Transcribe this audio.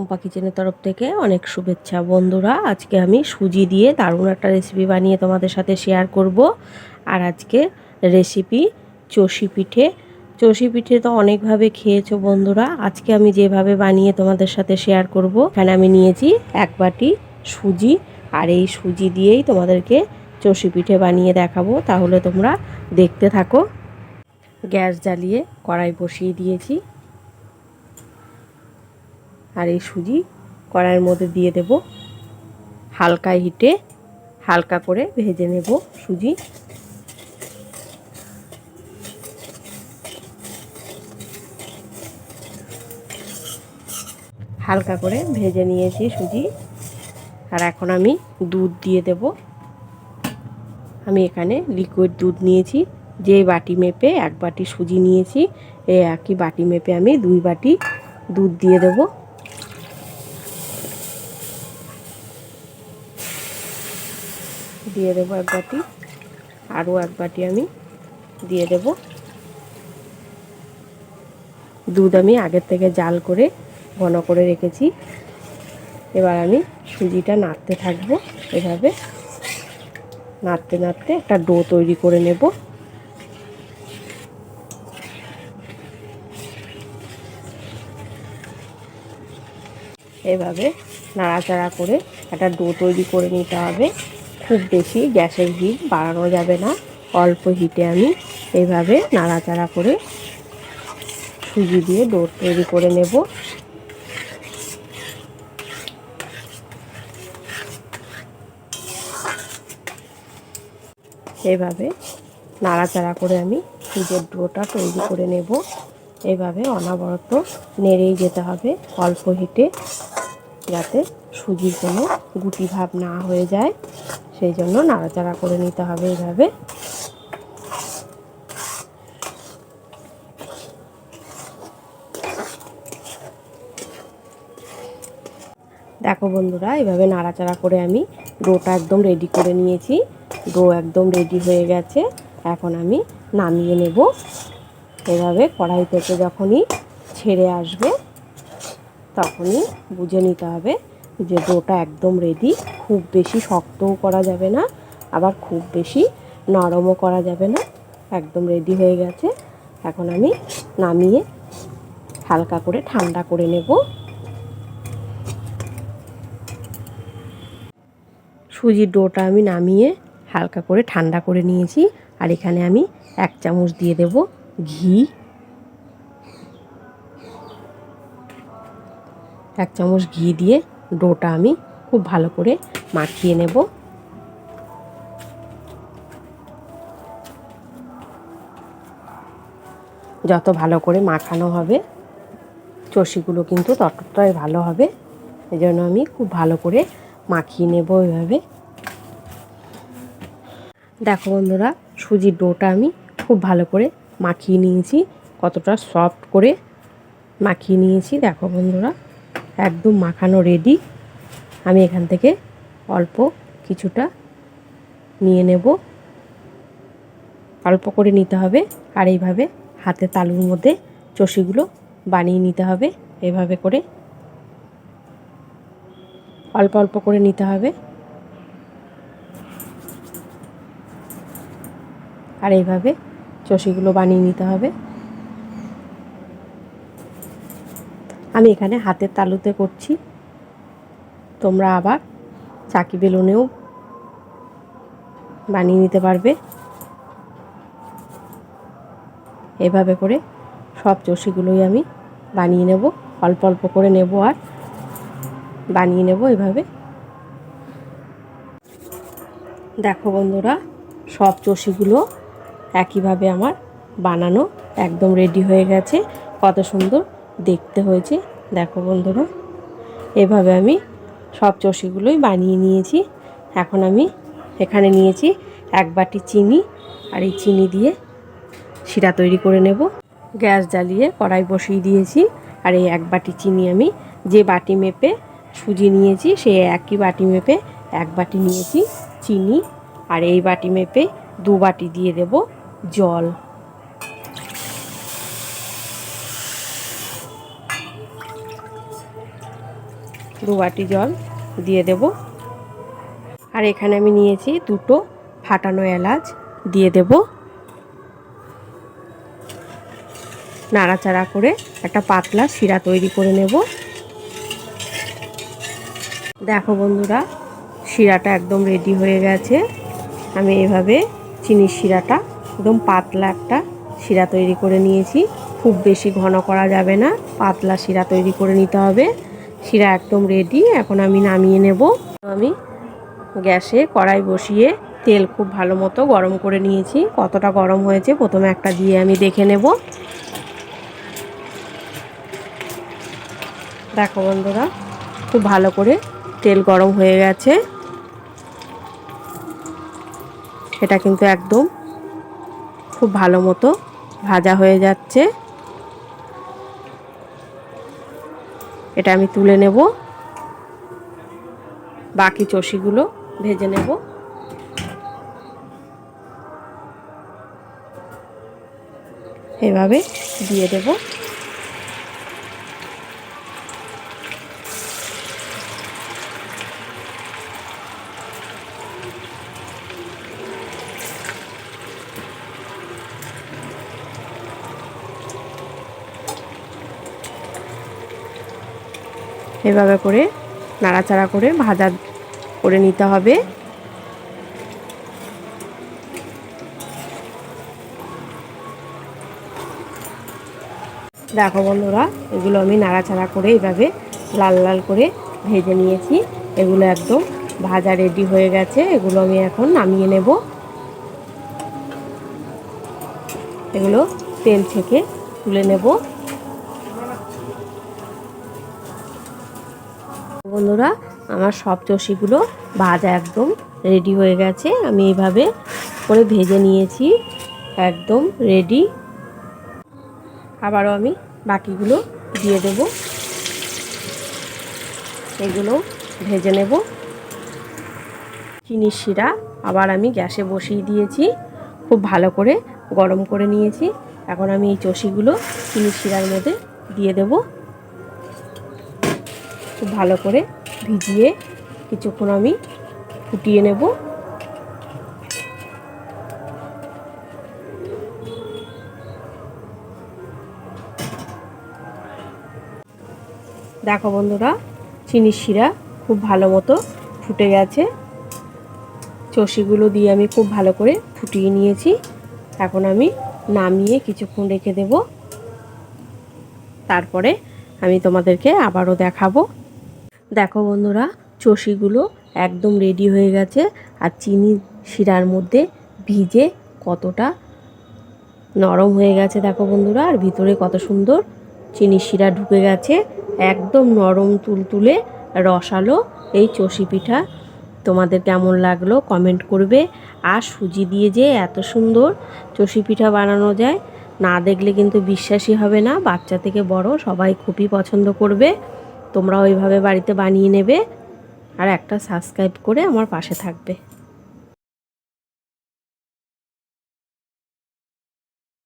টুম্পা কিচেনের তরফ থেকে অনেক শুভেচ্ছা। বন্ধুরা, আজকে আমি সুজি দিয়ে দারুণ একটা রেসিপি বানিয়ে তোমাদের সাথে শেয়ার করব। আর আজকে রেসিপি চষি পিঠে। চষি পিঠে তো অনেকভাবে খেয়েছো বন্ধুরা। আজকে আমি যেভাবে বানিয়ে তোমাদের সাথে শেয়ার করব, এখানে আমি নিয়েছি এক বাটি সুজি। আর এই সুজি দিয়েই তোমাদেরকে চষি পিঠে বানিয়ে দেখাবো। তাহলে তোমরা দেখতে থাকো। গ্যাস জ্বালিয়ে কড়াই বসিয়ে দিয়েছি। আর এই সুজি কড়াইয়ের মধ্যে দিয়ে দেব হালকা হিটে হালকা করে ভেজে নেব সুজি। হালকা করে ভেজে নিয়েছি সুজি। আর এখন আমি দুধ দিয়ে দেব। আমি এখানে লিকুইড দুধ নিয়েছি। যে বাটি মেপে এক বাটি সুজি নিয়েছি এই একই বাটি মেপে আমি দুই বাটি দুধ দিয়ে দেবো। দিয়ে দেবো এক বাটি। আরও এক বাটি আমি দিয়ে দেব। দুধ আমি আগের থেকে জাল করে, ঘন করে রেখেছি। এবার আমি সুজিটা নাড়তে থাকব এভাবে। নাড়তে নাড়তে একটা ডো তৈরি করে নেব। এভাবে নাড়াচাড়া করে একটা ডো তৈরি করে নিতে হবে। খুব বেশি গ্যাসের হিট বাড়ানো যাবে না। অল্প হিটে আমি এইভাবে নাড়াচাড়া করে সুজি দিয়ে ডোর তৈরি করে নেব। এভাবে নাড়াচাড়া করে আমি সুজের ডোটা তৈরি করে নেব। এভাবে অনাবরত নেড়েই যেতে হবে অল্প হিটে যাতে সুজির কোনো গুটি ভাব না হয়ে যায়। সেই জন্য নাড়াচাড়া করে নিতে হবে এইভাবে দেখো বন্ধুরা, এভাবে নাড়াচাড়া করে আমি ডোটা একদম রেডি করে নিয়েছি। ডো একদম রেডি হয়ে গেছে। এখন আমি নামিয়ে নেব। এভাবে কড়াই থেকে যখনই ছেড়ে আসবে, তখনই বুঝে নিতে হবে। যে ডোটা একদম রেডি খুব বেশি শক্তও করা যাবে না, আবার খুব বেশি নরমও করা যাবে না। একদম রেডি হয়ে গেছে। এখন আমি নামিয়ে হালকা করে ঠান্ডা করে নেব। সুজির ডোটা আমি নামিয়ে হালকা করে ঠান্ডা করে নিয়েছি। আর এখানে আমি এক চামচ দিয়ে দেব ঘি। এক চামচ ঘি দিয়ে ডোটা আমি খুব ভালো করে মাখিয়ে নেব। যত ভালো করে মাখানো হবে, চষিগুলো কিন্তু ততটাই ভালো হবে এই জন্য আমি খুব ভালো করে মাখিয়ে নেব এভাবে। দেখো বন্ধুরা, সুজির ডোটা আমি খুব ভালো করে মাখিয়ে নিয়েছি, কতটা সফট করে মাখিয়ে নিয়েছি, দেখো বন্ধুরা। একদম মাখানো রেডি আমি এখান থেকে অল্প কিছুটা নিয়ে নেব। অল্প করে নিতে হবে আর এইভাবে হাতে তালুর মধ্যে চষিগুলো বানিয়ে নিতে হবে। এভাবে করে অল্প অল্প করে নিতে হবে। আর এইভাবে চষিগুলো বানিয়ে নিতে হবে। আমি এখানে হাতের তালুতে করছি। তোমরা আবার চাকি বেলুনেও বানিয়ে নিতে পারবে। এভাবে করে সব চষিগুলোই আমি বানিয়ে নেব। অল্প অল্প করে নেব আর বানিয়ে নেব এভাবে। দেখো বন্ধুরা, সব চষিগুলো একইভাবে আমার বানানো একদম রেডি হয়ে গেছে। কত সুন্দর দেখতে হয়েছে। দেখো বন্ধুরা, এভাবে আমি সব চষিগুলোই বানিয়ে নিয়েছি। এখন আমি এখানে নিয়েছি এক বাটি চিনি আর এই চিনি দিয়ে শিরা তৈরি করে নেব। গ্যাস জ্বালিয়ে কড়াই বসিয়ে দিয়েছি আর এই এক বাটি চিনি আমি যে বাটি মেপে সুজি নিয়েছি, সেই একই বাটি মেপে এক বাটি নিয়েছি চিনি। আর এই বাটি মেপে দু বাটি দিয়ে দেব জল। দু বাটি জল দিয়ে দেব। আর এখানে আমি নিয়েছি দুটো ফাটানো এলাচ দিয়ে দেব। নাড়াচাড়া করে একটা পাতলা শিরা তৈরি করে নেব। দেখো বন্ধুরা, শিরাটা একদম রেডি হয়ে গেছে। আমি এভাবে চিনির শিরাটা, একদম পাতলা একটা শিরা তৈরি করে নিয়েছি। খুব বেশি ঘন করা যাবে না, পাতলা শিরা তৈরি করে নিতে হবে। শিরা একদম রেডি এখন আমি নামিয়ে নেব। আমি গ্যাসে কড়াই বসিয়ে তেল খুব ভালো মতো গরম করে নিয়েছি। কতটা গরম হয়েছে প্রথমে একটা দিয়ে আমি দেখে নেব। দেখো বন্ধুরা, খুব ভালো করে তেল গরম হয়ে গেছে। এটা কিন্তু একদম খুব ভালো মতো ভাজা হয়ে যাচ্ছে। এটা আমি তুলে নেব। বাকি চষিগুলো ভেজে নেব। এভাবে দিয়ে দেব। এভাবে করে নাড়াচাড়া করে ভাজা করে নিতে হবে। দেখো বন্ধুরা, এগুলো আমি নাড়াচাড়া করে এইভাবে লাল লাল করে ভেজে নিয়েছি। এগুলো একদম ভাজা রেডি হয়ে গেছে, এগুলো আমি এখন নামিয়ে নেব। এগুলো তেল থেকে তুলে নেব। বন্ধুরা, আমার সব চষিগুলো ভাজা একদম রেডি হয়ে গেছে। আমি এইভাবে করে ভেজে নিয়েছি, একদম রেডি আবারও আমি বাকিগুলো দিয়ে দেব। এগুলো ভেজে নেব। চিনির শিরা আবার আমি গ্যাসে বসিয়ে দিয়েছি। খুব ভালো করে গরম করে নিয়েছি। এখন আমি এই চষিগুলো চিনির শিরার মধ্যে দিয়ে দেবো। খুব ভালো করে ভিজিয়ে কিছুক্ষণ আমি ফুটিয়ে নেব। দেখো বন্ধুরা, চিনির শিরা খুব ভালো মতো ফুটে গেছে। চষিগুলো দিয়ে আমি খুব ভালো করে ফুটিয়ে নিয়েছি। এখন আমি নামিয়ে কিছুক্ষণ রেখে দেব। তারপরে আমি তোমাদেরকে আবারও দেখাবো। দেখো বন্ধুরা, চষিগুলো একদম রেডি হয়ে গেছে আর চিনি শিরার মধ্যে ভিজে কতটা নরম হয়ে গেছে দেখো বন্ধুরা, আর ভিতরে কত সুন্দর চিনি শিরা ঢুকে গেছে, একদম নরম তুলতুলে রসালো এই চষি পিঠা। তোমাদের কেমন লাগল কমেন্ট করবে আর সুজি দিয়ে যে এত সুন্দর চষি পিঠা বানানো যায়, না দেখলে কিন্তু বিশ্বাসই হবে না, বাচ্চা থেকে বড় সবাই খুবই পছন্দ করবে। তোমরা ওইভাবে বাড়িতে বানিয়ে নেবে আর একটা সাবস্ক্রাইব করে আমার পাশে থাকবে।